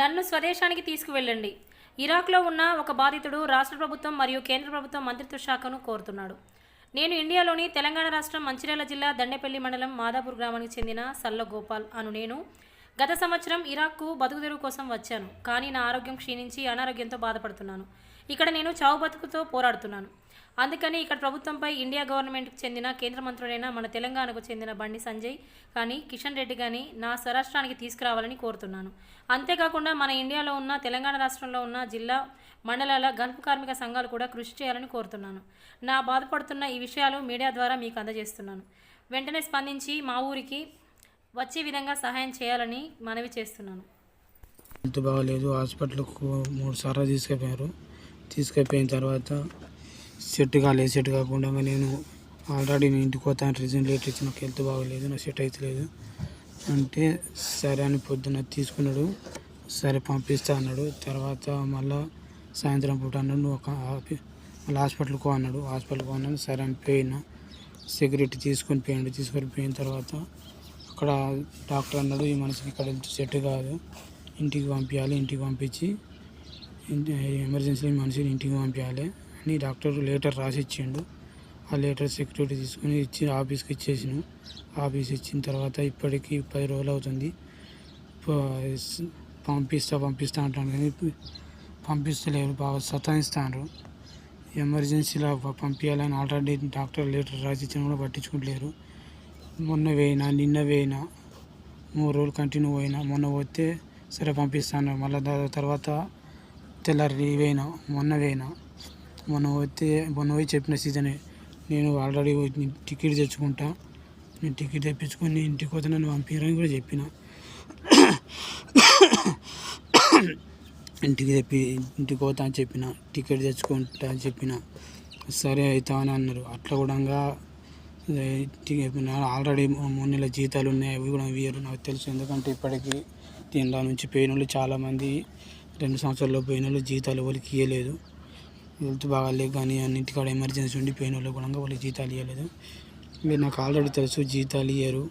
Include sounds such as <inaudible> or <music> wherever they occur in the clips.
నన్ను స్వదేశానికి తీసుకువెళ్ళండి. ఇరాక్లో ఉన్న ఒక బాధితుడు రాష్ట్ర ప్రభుత్వం మరియు కేంద్ర ప్రభుత్వం మంత్రిత్వ శాఖను కోరుతున్నాడు. నేను ఇండియాలోని తెలంగాణ రాష్ట్రం మంచిర్యాల జిల్లా దండేపల్లి మండలం మాదాపూర్ గ్రామానికి చెందిన సల్ల గోపాల్ అను నేను గత సంవత్సరం ఇరాక్కు బతుకుదెరువు కోసం వచ్చాను. కానీ నా ఆరోగ్యం క్షీణించి అనారోగ్యంతో బాధపడుతున్నాను. ఇక్కడ నేను చావు బతుకుతో పోరాడుతున్నాను. అందుకని ఇక్కడ ప్రభుత్వంపై ఇండియా గవర్నమెంట్కి చెందిన కేంద్ర మంత్రులైన మన తెలంగాణకు చెందిన బండి సంజయ్ కానీ కిషన్ రెడ్డి కానీ నా స్వరాష్ట్రానికి తీసుకురావాలని కోరుతున్నాను. అంతేకాకుండా మన ఇండియాలో ఉన్న తెలంగాణ రాష్ట్రంలో ఉన్న జిల్లా మండలాల గల్ఫ్ కార్మిక సంఘాలు కూడా కృషి చేయాలని కోరుతున్నాను. నా బాధపడుతున్న ఈ విషయాలు మీడియా ద్వారా మీకు అందజేస్తున్నాను. వెంటనే స్పందించి మా ఊరికి వచ్చే విధంగా సహాయం చేయాలని మనవి చేస్తున్నాను. హెల్త్ బాగాలేదు హాస్పిటల్కు మూడు సార్లు తీసుకుపోయారు తీసుకుపోయిన తర్వాత సెట్ కాలేదు సెట్ కాకుండా నేను ఆల్రెడీ నేను ఇంటికి పోతాను రీజన్ లేట్ ఇచ్చి నాకు హెల్త్ బాగోలేదు నాకు సెట్ అవుతలేదు అంటే సరే అని పొద్దున్న తీసుకున్నాడు సరే పంపిస్తా అన్నాడు. తర్వాత మళ్ళా సాయంత్రం పూట అన్నాడు నువ్వు ఒక మళ్ళీ హాస్పిటల్కి పో అన్నాడు. హాస్పిటల్కి పో అన్నాడు సరే అని పోయినా. సెక్యూరిటీ తీసుకొని పోయాడు. తీసుకొని పోయిన తర్వాత అక్కడ డాక్టర్ అన్నాడు ఈ మనిషికి ఇక్కడ సెట్ కాదు. ఇంటికి పంపించాలి ఇంటికి పంపించి ఎమర్జెన్సీలో మనిషిని ఇంటికి పంపించాలి అని డాక్టర్ లెటర్ రాసి ఇచ్చిండు ఆ లెటర్ సెక్యూరిటీ తీసుకొని ఇచ్చి ఆఫీస్కి ఇచ్చేసిన. ఆఫీస్ ఇచ్చిన తర్వాత ఇప్పటికి పది రోజులు అవుతుంది. పంపిస్తా పంపిస్తా అంటాను కానీ పంపిస్తలేరు. బాగా సతాయిస్తాను ఎమర్జెన్సీలో పంపించాలని ఆల్రెడీ డాక్టర్ లెటర్ రాసి ఇచ్చిన కూడా పట్టించుకుంటలేరు. మొన్న వేయినా నిన్న వేయినా మూడు రోజులు కంటిన్యూ పోయినా. మొన్న పోతే సరే పంపిస్తాను మళ్ళీ తర్వాత తెల్లారి వేయినా మొన్న వేయినా మొన్న పోతే మొన్న పోయి చెప్పిన సీజనే నేను ఆల్రెడీ టికెట్ తెచ్చుకుంటా నేను టికెట్ తెప్పించుకొని ఇంటికి పోతే నన్ను పంపించని కూడా చెప్పిన. ఇంటికి తెప్పి ఇంటికి పోతా అని చెప్పిన టికెట్ తెచ్చుకుంటా అని చెప్పిన. సరే అవుతా అని అన్నారు. అట్లా కూడా ఆల్రెడీ మూడు నెలల జీతాలు ఉన్నాయి అవి కూడా ఇవ్వరు నాకు తెలుసు. ఎందుకంటే ఇప్పటికీ దీనిలో నుంచి పోయిన వాళ్ళు చాలామంది రెండు సంవత్సరాల్లో పోయిన వాళ్ళు జీతాలు వాళ్ళకి ఇవ్వలేదు హెల్త్ బాగాలేదు కానీ అన్నింటికాడ ఎమర్జెన్సీ ఉండి పోయిన వాళ్ళు కూడా వాళ్ళకి జీతాలు ఇవ్వలేదు మీరు నాకు ఆల్రెడీ తెలుసు జీతాలు ఇవ్వరు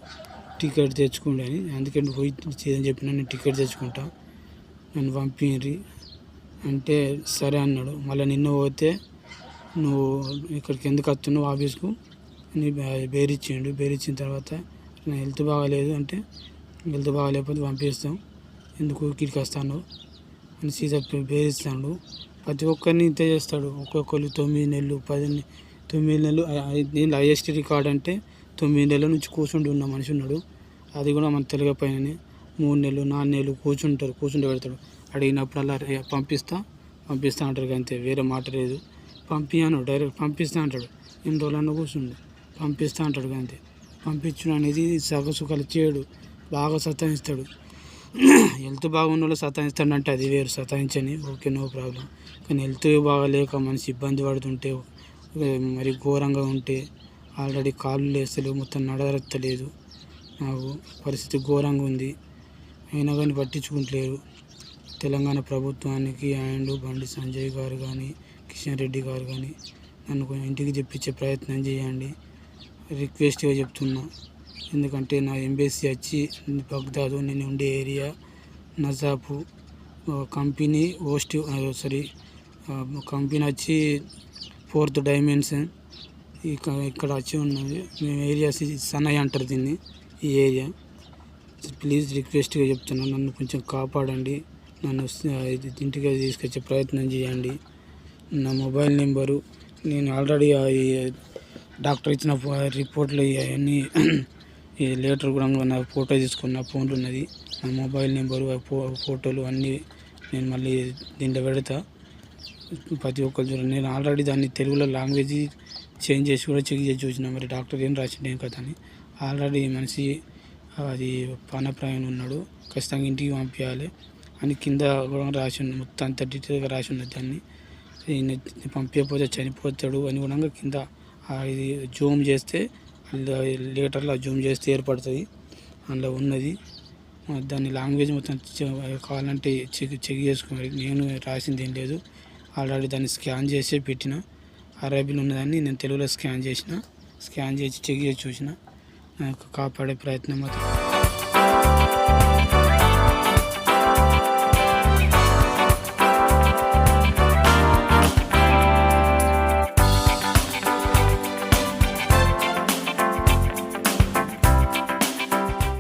టికెట్ తెచ్చుకోండి అని. అందుకే పోయి చేయని చెప్పిన నేను టికెట్ తెచ్చుకుంటా. నన్ను పంపిరి అంటే సరే అన్నాడు. మళ్ళీ నిన్న పోతే నువ్వు ఇక్కడికి ఎందుకు వస్తున్నావు ఆఫీస్కు? అని బే- బేరిచ్చిండు. బేరిచ్చిన తర్వాత నా హెల్త్ బాగాలేదు అంటే హెల్త్ బాగాలేకపోతే పంపిస్తాం. ఎందుకు ఇక్కడికి వస్తాను అని సీదా బేరిస్తాడు ప్రతి ఒక్కరిని ఇంతే చేస్తాడు. ఒక్కొక్కరు తొమ్మిది నెలలు పది తొమ్మిది నెలలు దీనిలో హైయెస్ట్ రికార్డ్ అంటే తొమ్మిది నెలల నుంచి కూర్చుండి ఉన్న మనిషి ఉన్నాడు. అది కూడా మన తెలుగు మూడు నెలలు నాలుగు నెలలు కూర్చుంటారు కూర్చుంటే పెడతాడు. అడిగినప్పుడల్లా అలా పంపిస్తా? పంపిస్తా అంటారు అంతే వేరే మాట లేదు. పంపియాను డైరెక్ట్ పంపిస్తా అంటాడు. ఎన్ని రోజులన్నా కూర్చుండు పంపిస్తా అంటాడు అంతే. పంపించడం అనేది సగసుఖాలు చేయడు బాగా సత్తాయిస్తాడు <clears throat> హెల్త్ బాగున్న వాళ్ళు సతాయిస్తాడంటే అది వేరు సతాయించని. Okay no problem. కానీ హెల్త్ బాగాలేక మనిషి ఇబ్బంది పడుతుంటే మరి ఘోరంగా ఉంటే ఆల్రెడీ కాళ్ళు లేస్తలేవు మొత్తం నడరత్తలేదు. నాకు పరిస్థితి ఘోరంగా ఉంది. అయినా కానీ పట్టించుకుంటలేరు. తెలంగాణ ప్రభుత్వానికి అండ్ బండి సంజయ్ గారు కానీ కిషన్ రెడ్డి గారు కానీ నన్ను కొంచెం ఇంటికి తెప్పించే ప్రయత్నం చేయండి. రిక్వెస్ట్గా చెప్తున్నా. ఎందుకంటే నా ఎంబీసీ వచ్చి బగ్దాదు. నేను ఉండే ఏరియా నజాపు కంపెనీ ఓస్ట్ సారీ కంపెనీ వచ్చి ఫోర్త్ డైమెన్షన్ ఇక ఇక్కడ వచ్చి ఉన్నది. మేము ఏరియా సన్నయ్య అంటారు దీన్ని ఈ ఏరియా. ప్లీజ్ రిక్వెస్ట్గా చెప్తున్నాను నన్ను కొంచెం కాపాడండి. నన్ను ఇంటికి తీసుకొచ్చే ప్రయత్నం చేయండి. నా మొబైల్ నెంబరు నేను ఆల్రెడీ ఈ డాక్టర్ ఇచ్చిన రిపోర్ట్లు అవన్నీ ఈ లేటర్ కూడా నా ఫోటో తీసుకున్న ఫోన్లు ఉన్నది. నా మొబైల్ నెంబరు ఫోటోలు అన్నీ నేను మళ్ళీ దీంట్లో పెడతా. ప్రతి ఒక్కరు చూడండి. నేను ఆల్రెడీ దాన్ని తెలుగులో లాంగ్వేజ్ చేంజ్ చేసి కూడా చెక్ చేసి చూసిన. మరి డాక్టర్ ఏం రాసిండే కదా అని. ఆల్రెడీ మనిషి అది పానప్రాయం ఉన్నాడు. ఖచ్చితంగా ఇంటికి పంపించాలి అని కింద కూడా రాసి ఉంది మొత్తం అంత డీటెయిల్గా రాసి ఉన్నది దాన్ని. పంపించకపోతే చనిపోతాడు అని కూడా కింద ఇది జూమ్ చేస్తే లీటర్లో జూమ్ చేస్తే ఏర్పడుతుంది. అందులో ఉన్నది. దాన్ని దాని లాంగ్వేజ్ మొత్తం కావాలంటే చెక్ చెక్ చేసుకోవాలి. నేను రాసింది ఏం లేదు. ఆల్రెడీ దాన్ని స్కాన్ చేసి పెట్టిన. అరేబీలో ఉన్నదాన్ని నేను తెలుగులో స్కాన్ చేసిన. స్కాన్ చేసి చెక్ చేసి చూసిన. కాపాడే ప్రయత్నం మాత్రం